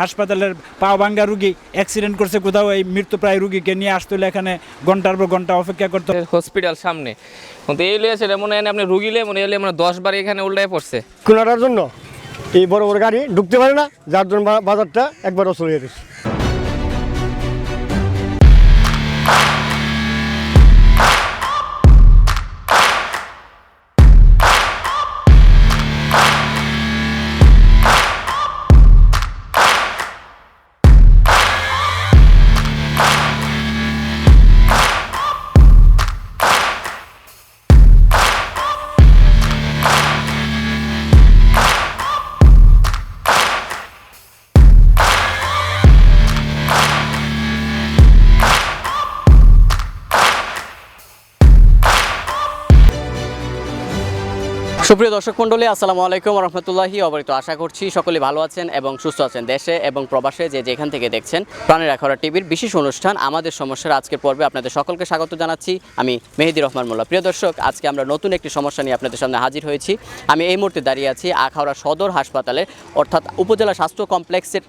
হাসপাতালের পা ভাঙ্গা রুগী অ্যাক্সিডেন্ট করছে কোথাও এই মৃত্যুপ্রায় রুগীকে নিয়ে আসতে হলে এখানে ঘণ্টার পর ঘণ্টা অপেক্ষা করতে। হয়। হসপিটাল সামনে। কিন্তু এই লিয়ে সেটা মনে হয় না আপনি রুগী লে মনে হলে মানে দশ বার এখানে উল্টায় পড়ছে। কোনটার জন্য এই বড় বড় গাড়ি ঢুকতে পারে না যার জন্য বাজারটা একবার অচল সুপ্রিয় দর্শক মণ্ডলী, আসসালামু আলাইকুম রহমতুল্লাহি অবরিত। আশা করছি সকলে ভালো আছেন এবং সুস্থ আছেন দেশে এবং প্রবাসে যে যেখান থেকে দেখছেন প্রাণের আখড়া টিভির বিশেষ অনুষ্ঠান আমাদের সমস্যার আজকের পর্বে আপনাদের সকলকে স্বাগত জানাচ্ছি। আমি মেহেদি রহমান মোল্লা। প্রিয় দর্শক, আজকে আমরা নতুন একটি সমস্যা নিয়ে আপনাদের সামনে হাজির হয়েছি। আমি এই মুহূর্তে দাঁড়িয়ে আছি আখাউড়া সদর হাসপাতালে, অর্থাৎ উপজেলা স্বাস্থ্য কমপ্লেক্সের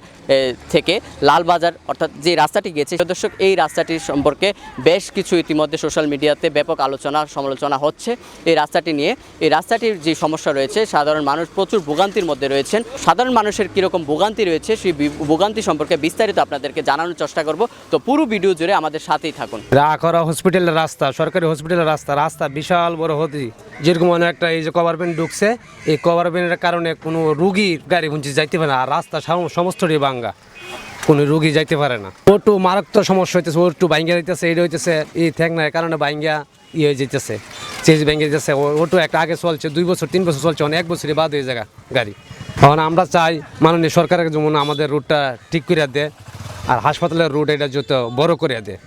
থেকে লালবাজার, অর্থাৎ যে রাস্তাটি গিয়েছে। প্রিয় দর্শক, এই রাস্তাটির সম্পর্কে বেশ কিছু ইতিমধ্যে সোশ্যাল মিডিয়াতে ব্যাপক আলোচনা, সমালোচনা হচ্ছে। এই রাস্তাটি নিয়ে, এই রাস্তাটির যে সমস্যা রয়েছে, সাধারণ মানুষ প্রচুর ভোগান্তির মধ্যে রয়েছেন। সাধারণ মানুষের কীরকম ভোগান্তি রয়েছে, সেই ভোগান্তি সম্পর্কে বিস্তারিত আপনাদেরকে জানানোর চেষ্টা করব। তো পুরো ভিডিও জুড়ে আমাদের সাথেই থাকুন। রাখরা হসপিটালের রাস্তা, সরকারি হসপিটালের রাস্তা রাস্তা বিশাল বড় হতি। যেরকম একটা এই যে কভার ভ্যান ঢুকছে, এই কভার ভ্যানের কারণে কোনো রুগীর গাড়ি বুঝি যাইতে পারে না, আর রাস্তা সম- সমস্তটাই ভাঙ্গা। কোনো রুগী যাইতে পারে না। ওটু মারাত্মক সমস্যা হইতেছে ওটু বাইঙ্গা যাইতেছে এটা হইতেছে এই ঠেকনার কারণে ভাঙ্গা ইয়ে হয়ে যেতেছে চেজ ভেঙে ও- ওটু একটা আগে চলছে, দুই বছর, তিন বছর চলছে, অনেক বছরই বাদ হয়ে জায়গা, গাড়ি। এখন আমরা চাই মাননীয় সরকারের যেমন আমাদের রুটটা ঠিক করে দেয় আর হাসপাতালের রুট এটা যত বড় করে দেয়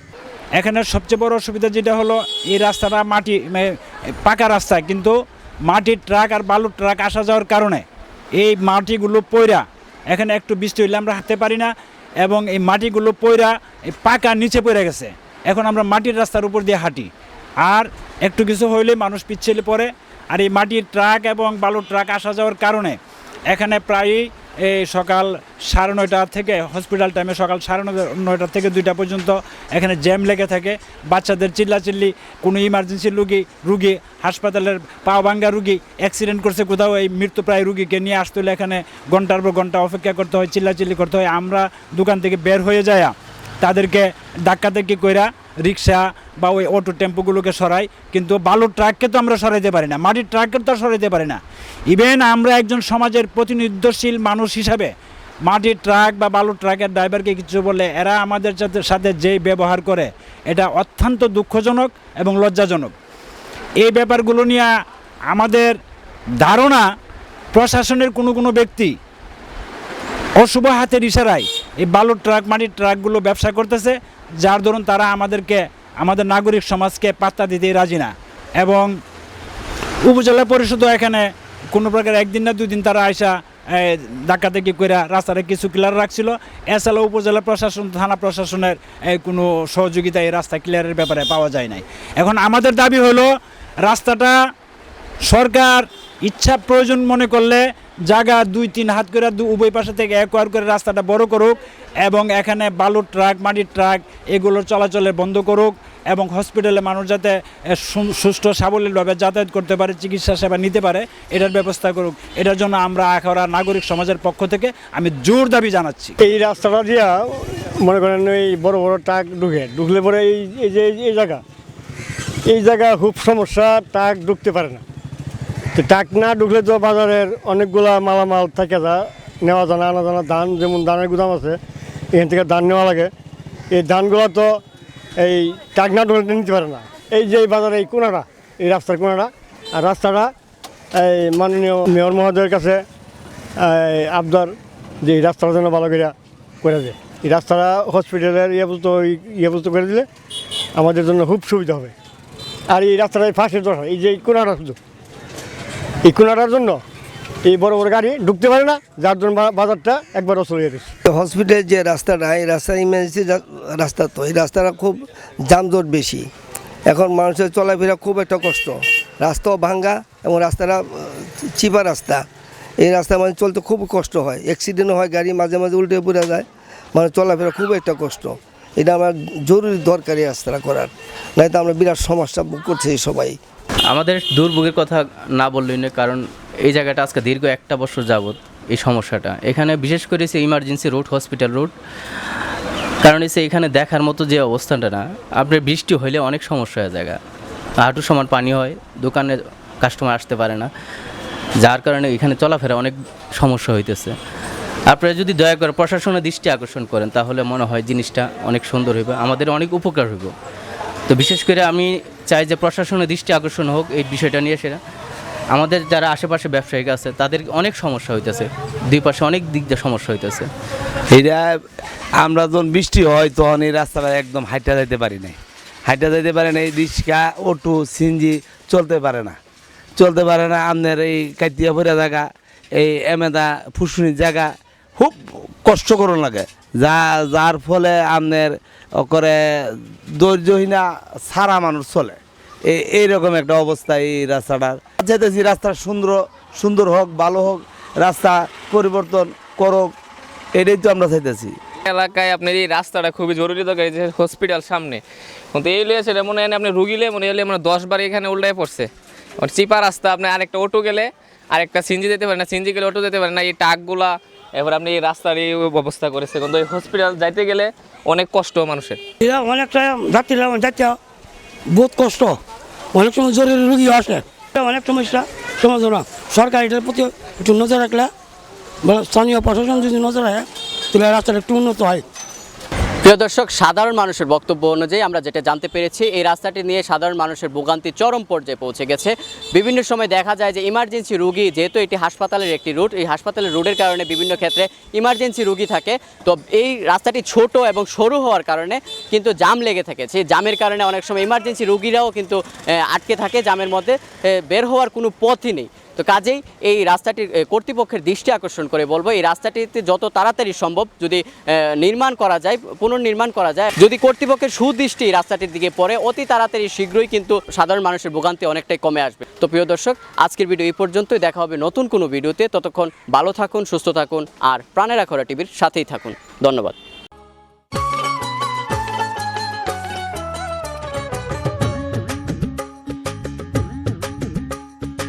এখানে সবচেয়ে বড় অসুবিধা যেটা হলো, এই রাস্তাটা মাটি মানে পাকা রাস্তা, কিন্তু মাটির ট্রাক আর বালুর ট্রাক আসা যাওয়ার কারণে এই মাটিগুলো পয়রা এখানে একটু বৃষ্টি হইলে আমরা হাঁটতে পারি না। এবং এই মাটিগুলো পয়রা পাকা নিচে পড়ে গেছে। এখন আমরা মাটির রাস্তার উপর দিয়ে হাঁটি। আর একটু কিছু হইলে মানুষ পিছিয়ে পড়ে। আর এই মাটির ট্রাক এবং বালুর ট্রাক আসা যাওয়ার কারণে এখানে প্রায়ই এই সকাল সাড়ে নয়টা থেকে হসপিটাল টাইমে সকাল সাড়ে নয়- নয়টা থেকে দুইটা পর্যন্ত এখানে জ্যাম লেগে থাকে। বাচ্চাদের চিল্লাচিল্লি, কোনো ইমার্জেন্সি রুগী রুগী, হাসপাতালের পা ভাঙ্গা রুগী অ্যাক্সিডেন্ট করছে কোথাও, এই মৃত্যুপ্রায় রুগীকে নিয়ে আসতে হলে এখানে ঘণ্টার পর ঘণ্টা অপেক্ষা করতে হয়, চিল্লাচিল্লি করতে হয়। আমরা দোকান থেকে বের হয়ে যায় তাদেরকে ধাক্কাধাক্কি কইরা রিক্সা বা ওই অটো, টেম্পোগুলোকে সরাই, কিন্তু বালুর ট্রাককে তো আমরা সরাইতে পারি না, মাটির ট্রাককে তো সরাইতে পারি না। ইভেন আমরা একজন সমাজের প্রতিনিধিত্বশীল মানুষ হিসাবে, মাটির ট্রাক বা বালুর ট্রাকের ড্রাইভারকে কিছু বলে এরা আমাদের সাথে যেই ব্যবহার করে, এটা অত্যন্ত দুঃখজনক এবং লজ্জাজনক। এই ব্যাপারগুলো নিয়ে আমাদের ধারণা প্রশাসনের কোনো কোনো ব্যক্তি অশুভ হাতের ইশারায় এই বালুর ট্রাক, মাটির ট্রাকগুলো ব্যবসা করতেছে যার দরুন তারা আমাদেরকে, আমাদের নাগরিক সমাজকে পাত্তা দিতে রাজি না। এবং উপজেলা পরিষদও এখানে কোনো প্রকার একদিন না দুদিন তারা আইসা ডাকাতেকি করে রাস্তাটা কিছু ক্লিয়ার রাখছিল। এছাড়া উপজেলা প্রশাসন, থানা প্রশাসনের কোনো সহযোগিতা এই রাস্তা ক্লিয়ারের ব্যাপারে পাওয়া যায় নাই। এখন আমাদের দাবি হলো, রাস্তাটা সরকার ইচ্ছা প্রয়োজন মনে করলে জায়গা দুই তিন হাত করে উভয় পাশে থেকে একোয়ার করে রাস্তাটা বড় করুক এবং এখানে বালুর ট্রাক মাটির ট্রাক এগুলো চলাচলে বন্ধ করুক এবং হসপিটালে মানুষ যাতে সুষ্ঠু সাবলীলভাবে যাতায়াত করতে পারে, চিকিৎসা সেবা নিতে পারে, এটার ব্যবস্থা করুক। এটার জন্য আমরা আখাউড়া নাগরিক সমাজের পক্ষ থেকে আমি জোর দাবি জানাচ্ছি। এই রাস্তাটা দিয়া মনে করেন এই বড় বড় ট্রাক ঢুকে, ঢুকলে পরে এই যে এই জায়গা এই জায়গা খুব সমস্যা, ট্রাক ঢুকতে পারে না। তো ট্রাক না ঢুকলে তো বাজারের অনেকগুলা মালামাল থাকে যা নেওয়া জানা আনা জানা ধান, যেমন ধানের গুদাম আছে, এখান থেকে ধান নেওয়া লাগে। এই ধানগুলো তো এই ট্রাক না ঢুকলে নিতে পারে না। এই যে এই বাজারে এই কোনাটা, এই রাস্তার কোনাটা, আর রাস্তাটা এই মাননীয় মেয়র মহোদয়ের কাছে আবদার যে এই রাস্তাটা যেন ভালো করে করে দেয়। এই রাস্তাটা হসপিটালের ইয়ে বলতো ইয়ে বলতো করে দিলে আমাদের জন্য খুব সুবিধা হবে। আর এই রাস্তাটা ফাঁসের দরকার এই যে কোনাটা শুধু। এই জন্য এই বড় বড় গাড়ি ঢুকতে পারে না, যার জন্য বাজারটা একবার অচল হয়ে গেছে হসপিটালের যে রাস্তাটা, এই রাস্তা ইমার্জেন্সি রাস্তা তো, এই রাস্তাটা খুব যানজট বেশি। এখন মানুষের চলাফেরা খুব একটা কষ্ট। রাস্তাও ভাঙ্গা এবং রাস্তাটা চিপা রাস্তা। এই রাস্তা মানে চলতে খুব কষ্ট হয়। অ্যাক্সিডেন্ট হয়, গাড়ি মাঝে মাঝে উল্টে পড়ে যায়। মানে চলাফেরা খুব একটা কষ্ট। এটা আমার জরুরি দরকারি রাস্তাটা করার। নয়তো আমরা বিরাট সমস্যা ভোগ করছি সবাই। আমাদের দুর্ভোগের কথা না বললেই না কারণ এই জায়গাটা আজকে দীর্ঘ একটা বছর যাবৎ এই সমস্যাটা। এখানে বিশেষ করে সে ইমার্জেন্সি রোড হসপিটাল রোড কারণ এসে এখানে দেখার মতো যে অবস্থানটা না, আপনার বৃষ্টি হইলে অনেক সমস্যা হয় জায়গা হাঁটু সমান পানি হয়, দোকানে কাস্টমার আসতে পারে না, যার কারণে এখানে চলাফেরা অনেক সমস্যা হইতেছে। আপনারা যদি দয়া করে প্রশাসনের দৃষ্টি আকর্ষণ করেন, তাহলে মনে হয় জিনিসটা অনেক সুন্দর হইবে, আমাদের অনেক উপকার হইব। তো বিশেষ করে আমি চাই যে প্রশাসনের দৃষ্টি আকর্ষণ হোক এই বিষয়টা নিয়ে সেটা। আমাদের যারা আশেপাশে ব্যবসায়িক আছে, তাদের অনেক সমস্যা হইতেছে। দুই পাশে অনেক দিক দিয়ে সমস্যা হইতেছে। এটা আমরা যখন বৃষ্টি হয়, তখন এই রাস্তাটা একদম হাইটা যাইতে পারি না হাইটা যাইতে পারে না এই রিক্সা, অটো সিনজি চলতে পারে না। চলতে পারে না আপনার এই কাটিয়া ভরা জায়গা, এই এমেদা, ফুসুনির জায়গা, খুব কষ্ট করুন লাগে। যা, যার ফলে আপনার করে ধৈর্যহীনা সারা মানুষ চলে। এই এইরকম একটা অবস্থা এই রাস্তাটার চাইতেছি রাস্তা সুন্দর সুন্দর হোক, ভালো হোক, রাস্তা পরিবর্তন করুক, এটাই তো আমরা চাইতেছি। এলাকায় আপনার এই রাস্তাটা খুবই জরুরি দরকার যে হসপিটাল সামনে। কিন্তু এই লিয়ে সেটা মনে হয় আপনি রুগীলে মনে হলে মানে দশ বার এখানে উল্টায় পড়ছে। চিপা রাস্তা, আপনি আরেকটা অটো গেলে, আরেকটা সিঞ্জি যেতে পারে না সিঞ্জি গেলে অটো যেতে পারে না, এই টাকগুলা এবার আপনি এই রাস্তার এই ব্যবস্থা করেছে কিন্তু এই হসপিটাল যাইতে গেলে অনেক কষ্ট মানুষের। এরা অনেকটা যাত্রীরা যাত্রা বহুত কষ্ট। অনেক সময় জরুরি রুগী আসে। অনেক সমস্যা সমাধান সরকার এটার প্রতি একটু নজর রাখলে স্থানীয় প্রশাসন যদি নজর রাখে, তাহলে রাস্তাটা একটু উন্নত হয়। প্রিয় দর্শক, সাধারণ মানুষের বক্তব্য অনুযায়ী আমরা যেটা জানতে পেরেছি, এই রাস্তাটি নিয়ে সাধারণ মানুষের ভোগান্তি চরম পর্যায়ে পৌঁছে গেছে। বিভিন্ন সময় দেখা যায় যে ইমার্জেন্সি রুগী, যেহেতু এটি হাসপাতালের একটি রুট এই হাসপাতালের রুটের কারণে বিভিন্ন ক্ষেত্রে ইমার্জেন্সি রুগী থাকে। তো এই রাস্তাটি ছোট এবং সরু হওয়ার কারণে কিন্তু জাম লেগে থাকে। সেই জামের কারণে অনেক সময় ইমার্জেন্সি রুগীরাও কিন্তু আটকে থাকে জামের মধ্যে। বের হওয়ার কোনো পথই নেই। তো কাজেই এই রাস্তাটির কর্তৃপক্ষের দৃষ্টি আকর্ষণ করে বলব, এই রাস্তাটিতে যত তাড়াতাড়ি সম্ভব যদি নির্মাণ করা যায়, পুনর্নির্মাণ করা যায়, যদি কর্তৃপক্ষের সুদৃষ্টি রাস্তাটির দিকে পড়ে, অতি তাড়াতাড়ি শীঘ্রই কিন্তু সাধারণ মানুষের ভোগান্তি অনেকটাই কমে আসবে। তো প্রিয় দর্শক, আজকের ভিডিও এই পর্যন্তই, দেখা হবে নতুন কোনো ভিডিওতে, ততক্ষণ ভালো থাকুন, সুস্থ থাকুন, আর প্রাণেরা খরা টিভির সাথেই থাকুন। ধন্যবাদ।